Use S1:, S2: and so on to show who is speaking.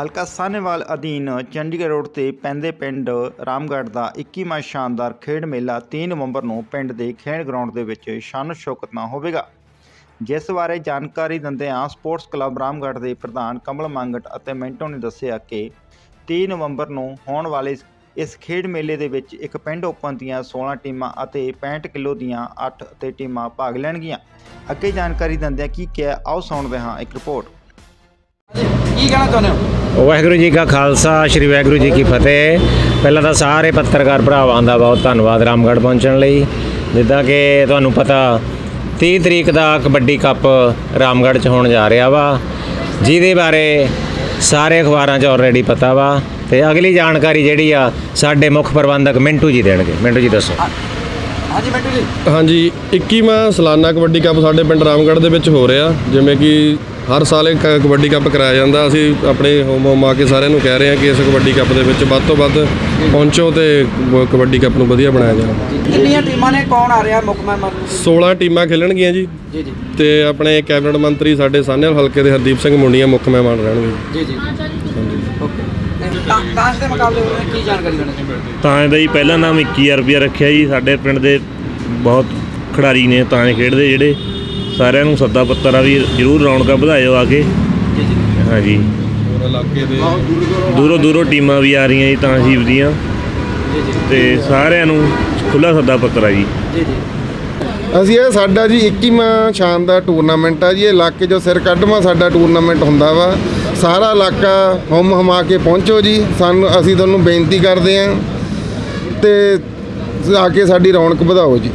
S1: ਹਲਕਾ ਸਾਹਨੇਵਾਲ ਅਧੀਨ ਚੰਡੀਗੜ੍ਹ ਰੋਡ ਤੇ ਪੈਂਦੇ ਪਿੰਡ ਰਾਮਗੜ੍ਹ ਦਾ 21ਵਾਂ ਸ਼ਾਨਦਾਰ ਖੇਡ ਮੇਲਾ 3 ਨਵੰਬਰ ਨੂੰ ਪਿੰਡ ਦੇ ਖੇਡ ਗਰਾਊਂਡ ਦੇ ਵਿੱਚ ਸ਼ਾਨ ਸ਼ੌਕਤ ਨਾਲ ਹੋਵੇਗਾ। ਜਿਸ ਬਾਰੇ ਜਾਣਕਾਰੀ ਦਿੰਦਿਆਂ ਸਪੋਰਟਸ ਕਲੱਬ ਰਾਮਗੜ੍ਹ ਦੇ ਪ੍ਰਧਾਨ ਕਮਲ ਮੰਗਟ ਅਤੇ ਮਿੰਟੋ ਨੇ ਦੱਸਿਆ ਕਿ 3 ਨਵੰਬਰ ਨੂੰ ਹੋਣ ਵਾਲੇ ਇਸ- ਇਸ ਖੇਡ ਮੇਲੇ ਦੇ ਵਿੱਚ ਇੱਕ ਪਿੰਡ ਓਪਨ ਦੀਆਂ 16 ਟੀਮਾਂ ਅਤੇ 65 ਕਿਲੋ ਦੀਆਂ 8 ਅਤੇ ਟੀਮਾਂ ਭਾਗ ਲੈਣਗੀਆਂ। ਅੱਗੇ ਜਾਣਕਾਰੀ ਦਿੰਦਿਆਂ ਕੀ ਕਿਹਾ, ਆਓ ਸੁਣਦੇ ਹਾਂ ਇੱਕ ਰਿਪੋਰਟ।
S2: ਕੀ ਕਹਿਣਾ ਚਾਹੁੰਦੇ ਹੋ?
S3: ਵਾਹਿਗੁਰੂ ਜੀ ਕਾ ਖਾਲਸਾ ਸ੍ਰੀ ਵਾਹਿਗੁਰੂ ਜੀ ਕੀ ਫਤਿਹ। ਪਹਿਲਾਂ ਤਾਂ ਸਾਰੇ ਪੱਤਰਕਾਰ ਭਰਾਵਾਂ ਦਾ ਬਹੁਤ ਧੰਨਵਾਦ ਰਾਮਗੜ੍ਹ ਪਹੁੰਚਣ ਲਈ। ਜਿੱਦਾਂ ਕਿ ਤੁਹਾਨੂੰ ਪਤਾ 30 ਤਰੀਕ ਦਾ ਕਬੱਡੀ ਕੱਪ ਰਾਮਗੜ੍ਹ 'ਚ ਹੋਣ ਜਾ ਰਿਹਾ ਵਾ। ਜਿਹਦੇ ਬਾਰੇ ਸਾਰੇ ਅਖਬਾਰਾਂ 'ਚ ਆਲਰੇਡੀ ਪਤਾ ਵਾ। ਤੇ ਅਗਲੀ ਜਾਣਕਾਰੀ ਜਿਹੜੀ ਆ ਸਾਡੇ ਮੁੱਖ ਪ੍ਰਬੰਧਕ ਮਿੰਟੂ ਜੀ ਦੇਣਗੇ। ਮਿੰਟੂ ਜੀ ਦੱਸੋ।
S2: ਹਾਂਜੀ ਮਿੰਟੂ ਜੀ।
S4: ਹਾਂਜੀ 21ਵਾਂ ਸਾਲਾਨਾ ਕਬੱਡੀ ਕੱਪ ਸਾਡੇ ਪਿੰਡ ਰਾਮਗੜ੍ਹ ਦੇ ਵਿੱਚ ਹੋ ਰਿਹਾ। ਜਿਵੇਂ ਕਿ ਹਰ ਸਾਲ ਇਹ ਕ- ਕਬੱਡੀ ਕੱਪ ਕਰਾਇਆ ਜਾਂਦਾ। ਅਸੀਂ ਆਪਣੇ ਹੋਮ ਹੋਮ ਆ ਕੇ ਸਾਰਿਆਂ ਨੂੰ ਕਹਿ ਰਹੇ ਹਾਂ ਕਿ ਇਸ ਕਬੱਡੀ ਕੱਪ ਦੇ ਵਿੱਚ ਵੱਧ ਤੋਂ ਵੱਧ ਪਹੁੰਚੋ ਤੇ ਬ- ਕਬੱਡੀ ਕੱਪ ਨੂੰ ਵਧੀਆ ਬਣਾਇਆ ਜਾਵੇ।
S2: ਕਿੰਨੀਆਂ ਟੀਮਾਂ ਨੇ? ਕੌਣ ਆ ਰਿਹਾ ਮੁੱਖ ਮਹਿਮਾਨ
S4: 16 ਟੀਮਾਂ ਖੇਲਣਗੀਆਂ ਜੀ।
S2: ਜੀ ਜੀ।
S4: ਤੇ ਆਪਣੇ ਕੈਬਨਿਟ ਮੰਤਰੀ ਸਾਡੇ ਸਾਹਨੇਵਾਲ ਹਲਕੇ ਦੇ ਹਰਦੀਪ ਸਿੰਘ ਮੁੰਡੀਆਂ ਮੁੱਖ ਮਹਿਮਾਨ ਰਹਿਣਗੇ।
S2: ਜੀ ਜੀ। ਓਕੇ। ਤਾਂ ਤਾਂਸ਼ ਦੇ ਮੁਕਾਬਲੇ ਵਿੱਚ ਕੀ ਜਾਣਕਾਰੀ ਦੇਣੀ ਚਾਹੁੰਦੇ?
S5: ਤਾਂ ਇਹਦਾ ਜੀ ਪਹਿਲਾ ਨਾਮ 21000 ਰੁਪਇਆ ਰੱਖਿਆ ਜੀ। ਸਾਡੇ ਪਿੰਡ ਦੇ ਬਹੁਤ ਖਿਡਾਰੀ ਨੇ ਤਾਂ ਇਹ ਖੇਡਦੇ ਜਿਹੜੇ। ਸਾਰਿਆਂ ਨੂੰ ਸੱਦਾ ਪੱਤਰ ਆ ਵੀ ਜਰੂਰ ਰੌਣਕਾਂ ਵਧਾਇਓ ਆ ਕੇ। ਹਾਂਜੀ।
S4: ਹੋਰ ਇਲਾਕੇ ਦੇ
S5: ਦੂਰੋਂ ਦੂਰੋਂ ਟੀਮਾਂ ਵੀ ਆ ਰਹੀਆਂ ਜੀ, ਤਾਂ ਸ਼ੀਪ ਦੀਆਂ।
S2: ਜੀ
S5: ਤੇ ਸਾਰਿਆਂ ਨੂੰ ਖੁੱਲਾ ਸੱਦਾ ਪੱਤਰ ਆ
S2: ਜੀ।
S6: ਅਸੀਂ ਇਹ ਸਾਡਾ ਜੀ 21ਵਾਂ ਸ਼ਾਨਦਾਰ ਟੂਰਨਾਮੈਂਟ ਆ ਜੀ, ਇਹ ਇਲਾਕੇ 'ਚੋਂ ਸਿਰ ਕੱਢਵਾਂ ਸਾਡਾ ਟੂਰਨਾਮੈਂਟ ਹੁੰਦਾ ਵਾ। ਸਾਰਾ ਇਲਾਕਾ ਹੁਮ ਹਮਾ ਕੇ ਪਹੁੰਚੋ ਜੀ, ਸਾਨੂੰ, ਅਸੀਂ ਤੁਹਾਨੂੰ ਬੇਨਤੀ ਕਰਦੇ ਆਂ। ਤੇ ਆ ਕੇ ਸਾਡੀ ਰੌਣਕ ਵਧਾਓ ਜੀ।